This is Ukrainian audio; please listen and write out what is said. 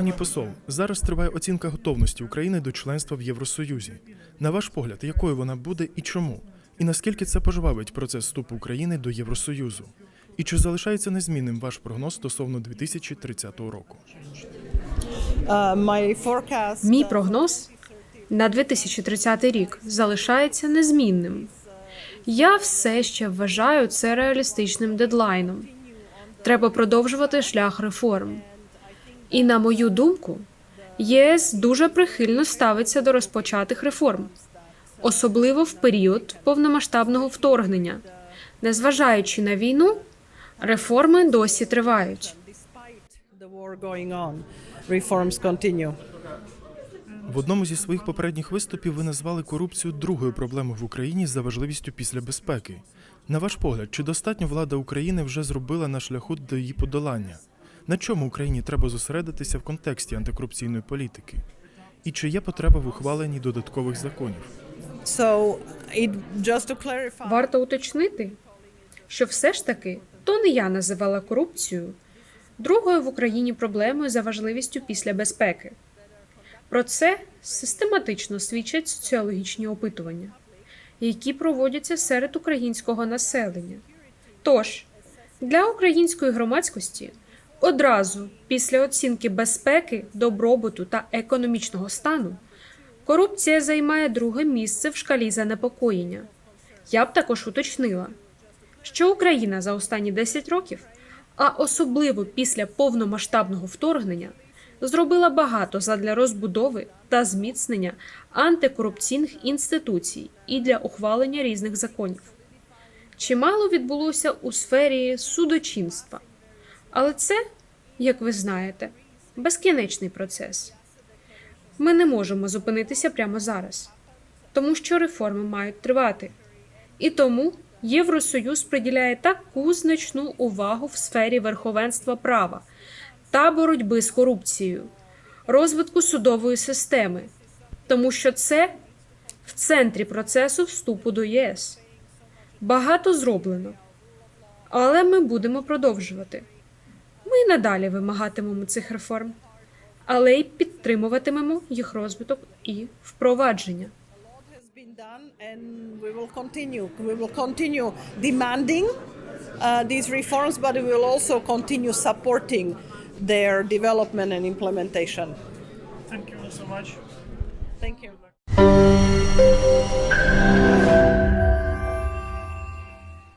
Пані посол, зараз триває оцінка готовності України до членства в Євросоюзі. На ваш погляд, якою вона буде і чому? І наскільки це пожвавить процес вступу України до Євросоюзу? І чи залишається незмінним ваш прогноз стосовно 2030 року? Forecast. Мій прогноз на 2030 рік залишається незмінним. Я все ще вважаю це реалістичним дедлайном. Треба продовжувати шлях реформ. І на мою думку, ЄС дуже прихильно ставиться до розпочатих реформ, особливо в період повномасштабного вторгнення. Незважаючи на війну, реформи досі тривають. В одному зі своїх попередніх виступів ви назвали корупцію другою проблемою в Україні за важливістю після безпеки. На ваш погляд, чи достатньо влада України вже зробила на шляху до її подолання? На чому Україні треба зосередитися в контексті антикорупційної політики? І чи є потреба в ухваленні додаткових законів? So, it, just to clarify, Варто уточнити, що все ж таки то не я називала корупцію другою в Україні проблемою за важливістю після безпеки. Про це систематично свідчать соціологічні опитування, які проводяться серед українського населення. Тож для української громадськості одразу після оцінки безпеки, добробуту та економічного стану корупція займає друге місце в шкалі занепокоєння. Я б також уточнила, що Україна за останні 10 років, а особливо після повномасштабного вторгнення, зробила багато задля розбудови та зміцнення антикорупційних інституцій і для ухвалення різних законів. Чимало відбулося у сфері судочинства, але це, як ви знаєте, безкінечний процес. Ми не можемо зупинитися прямо зараз, тому що реформи мають тривати. І тому Євросоюз приділяє таку значну увагу в сфері верховенства права та боротьби з корупцією, розвитку судової системи, тому що це в центрі процесу вступу до ЄС. Багато зроблено, але ми будемо продовжувати. Ми й надалі вимагатимемо цих реформ, але й підтримуватимемо їх розвиток і впровадження. has been done, and we will continue. We will continue demanding uh, these reforms, but we will also continue supporting their development and implementation. Thank you so much. Thank you.